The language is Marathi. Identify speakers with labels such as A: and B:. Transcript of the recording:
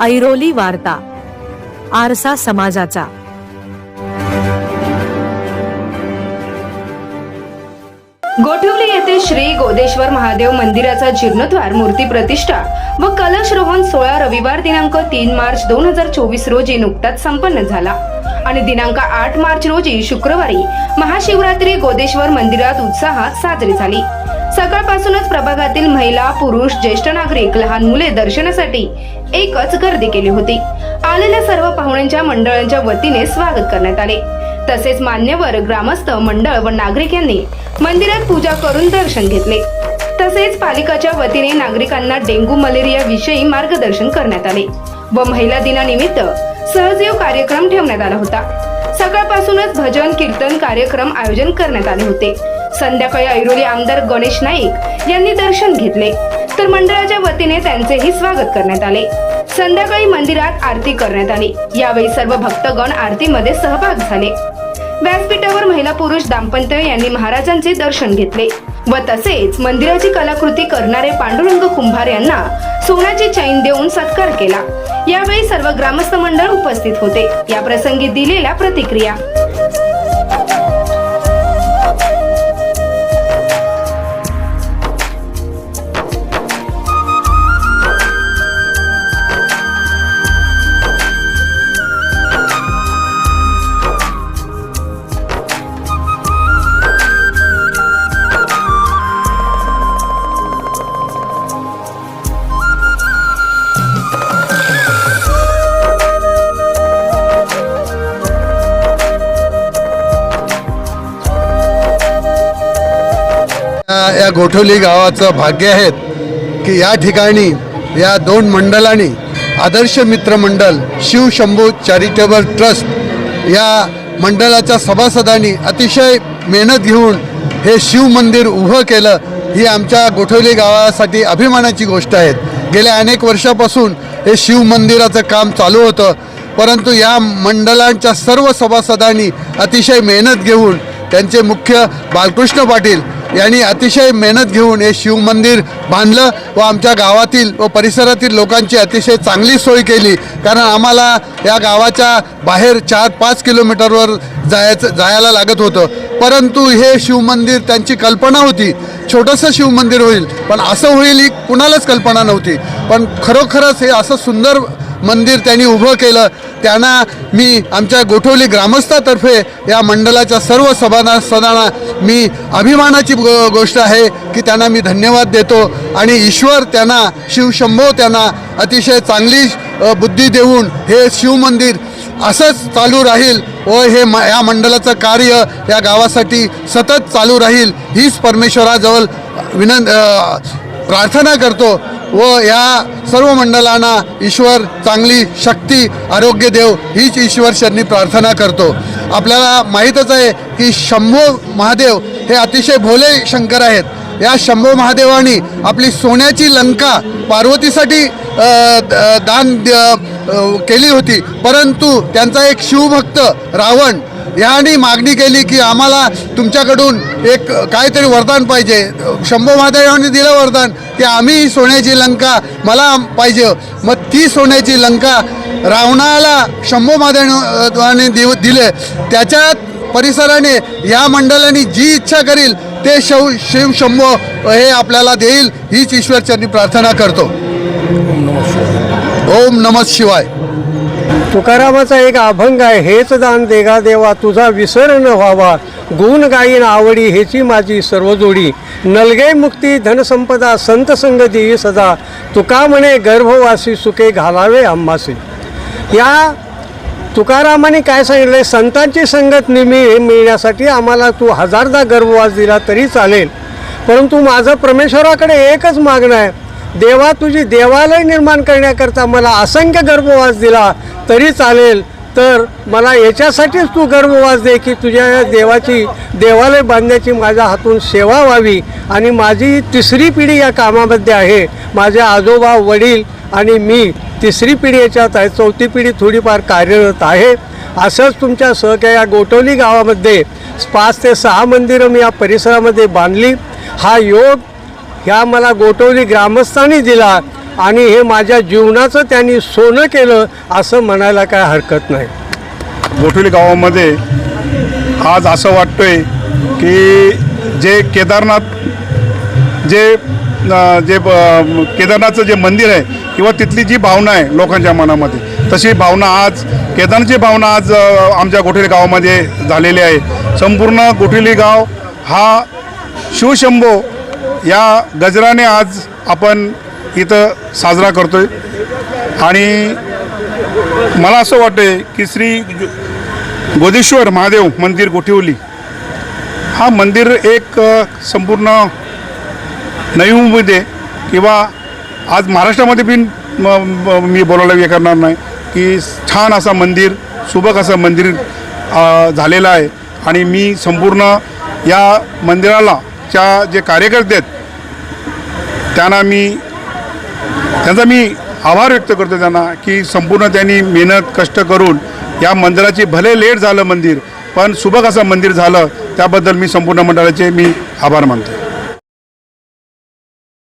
A: ऐरोली वार्ता आरसा समाजाचा.
B: गोठवली येथे श्री गोदेश्वर महादेव मंदिराचा जीर्णोद्धार मूर्ती प्रतिष्ठा व कलश रोहन सोळा रविवार दिनांक तीन मार्च दोन हजार चोवीस रोजी नुकताच संपन्न झाला. आणि दिनांक आठ मार्च रोजी शुक्रवारी महाशिवरात्री गोदेश्वर मंदिरात उत्साहात साजरी झाली. सकाळपासूनच प्रभागातील महिला पुरुष ज्येष्ठ नागरिक लहान मुले दर्शनासाठी एकच गर्दी केली होती. आलेल्या सर्व पाहुण्यांच्या मंडळांच्या वतीने स्वागत करण्यात आले. तसेच मान्यवर ग्रामस्थ मंडळ व नागरिक यांनी मंदिरात पूजा करून दर्शन घेतले. तसेच पालिकाच्या वतीने नागरिकांना डेंग्यू मलेरिया विषयी मार्गदर्शन करण्यात आले व महिला दिनानिमित्त सहजीव कार्यक्रम ठेवण्यात आला होता. सकाळपासूनच भजन कीर्तन कार्यक्रम आयोजन करण्यात आले होते. संध्याकाळी ऐरोली आमदार गणेश नाईक यांनी दर्शन घेतले. तर मंडळाच्या वतीने त्यांचेही स्वागत करण्यात आले. संध्याकाळी मंदिरात आरती करण्यात आली. यावेळी सर्व भक्तगण आरतीमध्ये सहभाग झाले. व्यासपीठावर महिला पुरुष दाम्पत्य यांनी महाराजांचे दर्शन घेतले व तसेच मंदिराची कलाकृती करणारे पांडुरंग कुंभार यांना सोन्याची चैन देऊन सत्कार केला. यावेळी सर्व ग्रामस्थ मंडळ उपस्थित होते. या प्रसंगी दिलेल्या प्रतिक्रिया.
C: या गोठवली गावाचं भाग्य आहेत की या ठिकाणी या दोन मंडळांनी आदर्श मित्र शिव शिवशंभू चॅरिटेबल ट्रस्ट या मंडळाच्या सभासदांनी अतिशय मेहनत घेऊन हे शिव मंदिर उभं केलं ही आमच्या गोठवली गावासाठी अभिमानाची गोष्ट आहे. गेल्या अनेक वर्षापासून हे शिव मंदिराचं काम चालू होतं परंतु या मंडळांच्या सर्व सभासदांनी अतिशय मेहनत घेऊन त्यांचे मुख्य बालकृष्ण पाटील यांनी अतिशय मेहनत घेऊन हे शिवमंदिर बांधलं व आमच्या गावातील व परिसरातील लोकांची अतिशय चांगली सोय केली. कारण आम्हाला या गावाच्या बाहेर चार पाच किलोमीटरवर जायचं जायला लागत होतं. परंतु हे शिवमंदिर त्यांची कल्पना होती. छोटंसं शिवमंदिर होईल पण असं होईल ही कुणालाच कल्पना नव्हती. पण खरोखरच हे असं सुंदर मंदिर त्यांनी उभं केलं. त्यांना मी आमच्या गोठवली ग्रामस्थातर्फे या मंडळाच्या सर्व सभासदांना मी अभिमानाची गो गोष्ट आहे की त्यांना मी धन्यवाद देतो आणि ईश्वर त्यांना शिवशंभो त्यांना अतिशय चांगली बुद्धी देऊन हे शिवमंदिर असंच चालू राहील व हे म या मंडळाचं कार्य या गावासाठी सतत चालू राहील. हीच परमेश्वराजवळ विनंत प्रार्थना करतो. व या सर्व मंडळांना ईश्वर चांगली शक्ती आरोग्य देव हीच ईश्वर शरणी प्रार्थना करतो. आपल्याला माहीतच आहे की शंभो महादेव हे अतिशय भोले शंकर आहेत. या शंभो महादेवानी आपली सोन्याची लंका पार्वतीसाठी द- दान द- केली होती. परंतु त्यांचा एक शिवभक्त रावण याने मागणी केली की आम्हाला तुमच्याकडून एक काहीतरी वरदान पाहिजे. शंभू महादेवांनी दिलं वरदान की आम्ही सोन्याची लंका मला पाहिजे. मग ती सोन्याची लंका रावणाला शंभू महादेवाने दिव दिले. त्याच्यात परिसराने या मंडळाने जी इच्छा करील ते शव शिव शंभो हे आपल्याला देईल हीच ईश्वरचरणी प्रार्थना करतो. ओम नमः शिवाय.
D: तुकारामाचा एक अभंग आहे हेच दान देगा देवा तुझा विसर न व्हावा. गुण गायीन आवडी हेची माझी सर्व जोडी. नलगे मुक्ती धनसंपदा संत संग देई सदा. तुका म्हणे गर्भवासी सुखे घालावे आम्हासी. या तुकारामाने काय सांगितलं संतांची संगत निमी मिळण्यासाठी आम्हाला तू हजारदा गर्भवास दिला तरी चालेल. परंतु माझं परमेश्वराकडे एकच मागणं आहे. देवा तुझी देवालय निर्माण करण्याकरता मला असंख्य गर्भवास दिला तरी चालेल. तर मला याच्यासाठीच तू गर्भवास दे की तुझ्या या देवाची देवालय बांधण्याची माझ्या हातून सेवा व्हावी. आणि माझी तिसरी पिढी या कामामध्ये आहे. माझे आजोबा वडील आणि मी तिसरी पिढी याच्यात आहे चौथी पिढी थोडीफार कार्यरत आहे. असंच तुमच्या सहक्या या गोटवली गावामध्ये पाच ते सहा मंदिरं मी या परिसरामध्ये बांधली. हा योग ह्या मला गोटवली ग्रामस्थांनी दिला आणि हे माझ्या जीवनाचं त्यांनी सोनं केलं असं म्हणायला काय हरकत नाही.
E: गोठवली गावामध्ये आज असं वाटतंय की जे केदारनाथ जे जे ब- केदारनाथचं जे मंदिर आहे किंवा तिथली जी भावना आहे लोकांच्या मनामध्ये तशी भावना आज केदारची भावना आज आमच्या गोठेली गावामध्ये झालेली आहे. संपूर्ण गोठेली गाव हा शिवशंभो या गजराने आज आपण इथं साजरा करतो आहे आणि मला असं वाटतं की श्री गोदेश्वर महादेव मंदिर गोठिवली हा मंदिर एक संपूर्ण नवी मुंबईमध्ये किंवा आज महाराष्ट्रामध्ये पण मी बोलायला हे करणार नाही की छान असा मंदिर सुबक असं मंदिर झालेलं आहे. आणि मी संपूर्ण या मंदिराला च्या जे कार्यकर्ते आहेत त्यांना मी त्यांचा मी आभार व्यक्त करतो त्यांना की संपूर्ण त्यांनी मेहनत कष्ट करून या मंदिराची भले लेट झालं मंदिर पण सुबक असं मंदिर झालं त्याबद्दल मी संपूर्ण मंडळाचे मी आभार मानतो.